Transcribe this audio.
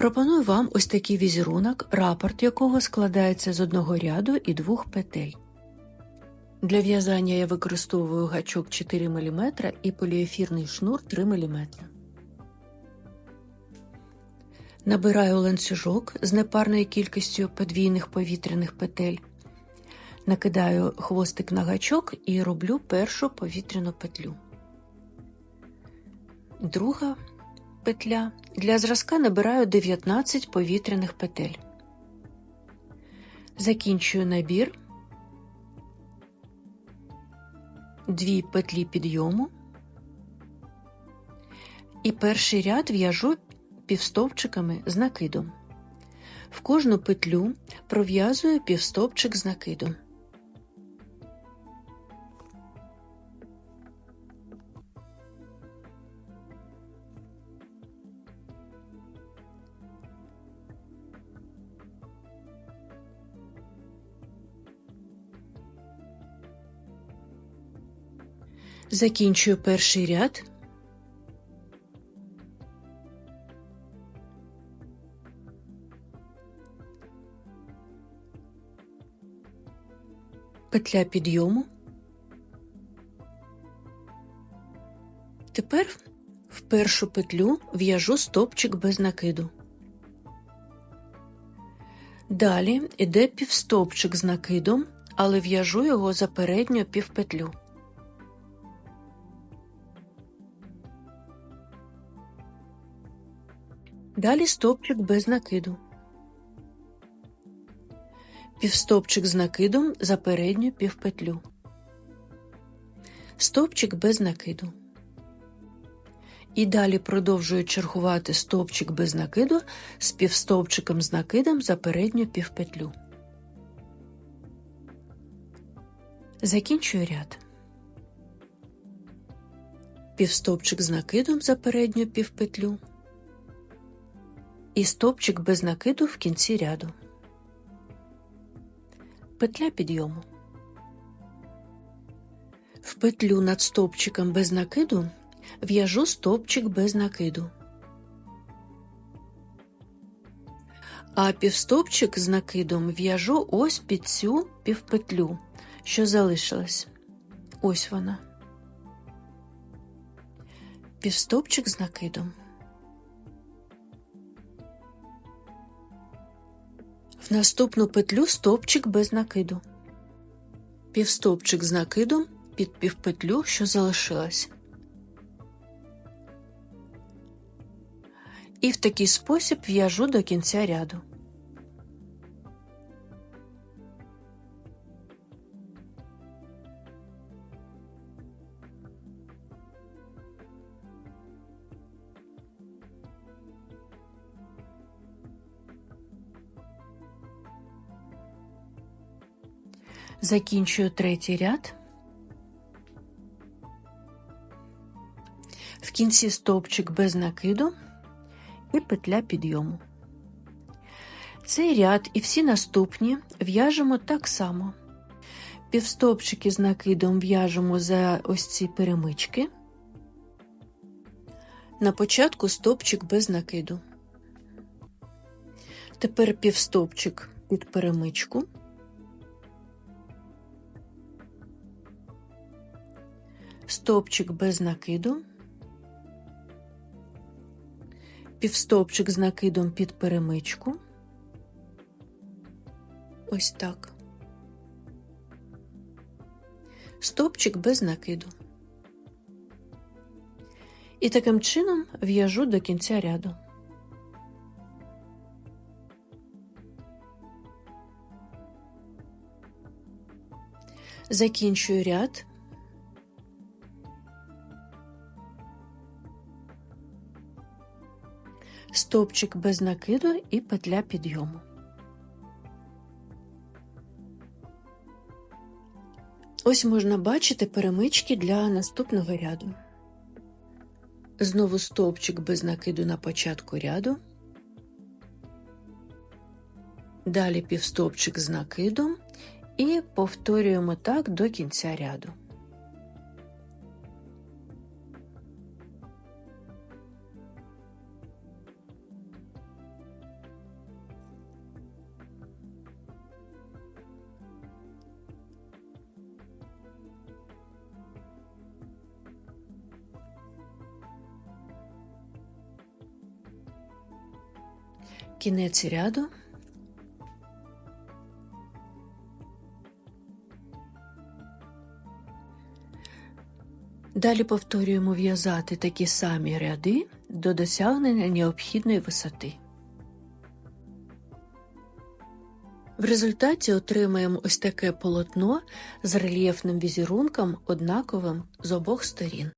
Пропоную вам ось такий візерунок, рапорт якого складається з одного ряду і двох петель. Для в'язання я використовую гачок 4 мм і поліефірний шнур 3 мм. Набираю ланцюжок з непарною кількістю подвійних повітряних петель. Накидаю хвостик на гачок і роблю першу повітряну петлю. Друга петля. Для зразка набираю 19 повітряних петель. Закінчую набір, дві петлі підйому і перший ряд в'яжу півстовпчиками з накидом. В кожну петлю пров'язую півстовпчик з накидом. Закінчую перший ряд. Петля підйому. Тепер в першу петлю в'яжу стопчик без накиду. Далі йде півстопчик з накидом, але в'яжу його за передню півпетлю. Далі стопчик без накиду. Півстопчик з накидом за передню півпетлю. Стопчик без накиду. І далі продовжую чергувати стовпчик без накиду з півстовпчиком з накидом за передню півпетлю. Закінчую ряд. Півстовпчик з накидом за передню півпетлю і стовпчик без накиду в кінці ряду. Петля підйому. В петлю над стовпчиком без накиду в'яжу стовпчик без накиду. А півстовпчик з накидом в'яжу ось під цю півпетлю, що залишилась. Ось вона. Півстовпчик з накидом. Наступну петлю стовпчик без накиду. Півстовпчик з накидом під півпетлю, що залишилась. І в такий спосіб в'яжу до кінця ряду. Закінчую третій ряд. В кінці стовпчик без накиду і петля підйому. Цей ряд і всі наступні в'яжемо так само. Півстовпчики з накидом в'яжемо за ось ці перемички. На початку стовпчик без накиду. Тепер півстовпчик під перемичку. Стовпчик без накиду, півстовпчик з накидом під перемичку. Ось так. Стовпчик без накиду. І таким чином в'яжу до кінця ряду. Закінчую ряд. Стовпчик без накиду і петля підйому. Ось можна бачити перемички для наступного ряду. Знову стовпчик без накиду на початку ряду. Далі півстовпчик з накидом і повторюємо так до кінця ряду. Кінець ряду. Далі повторюємо в'язати такі самі ряди до досягнення необхідної висоти. В результаті отримаємо ось таке полотно з рельєфним візерунком однаковим з обох сторін.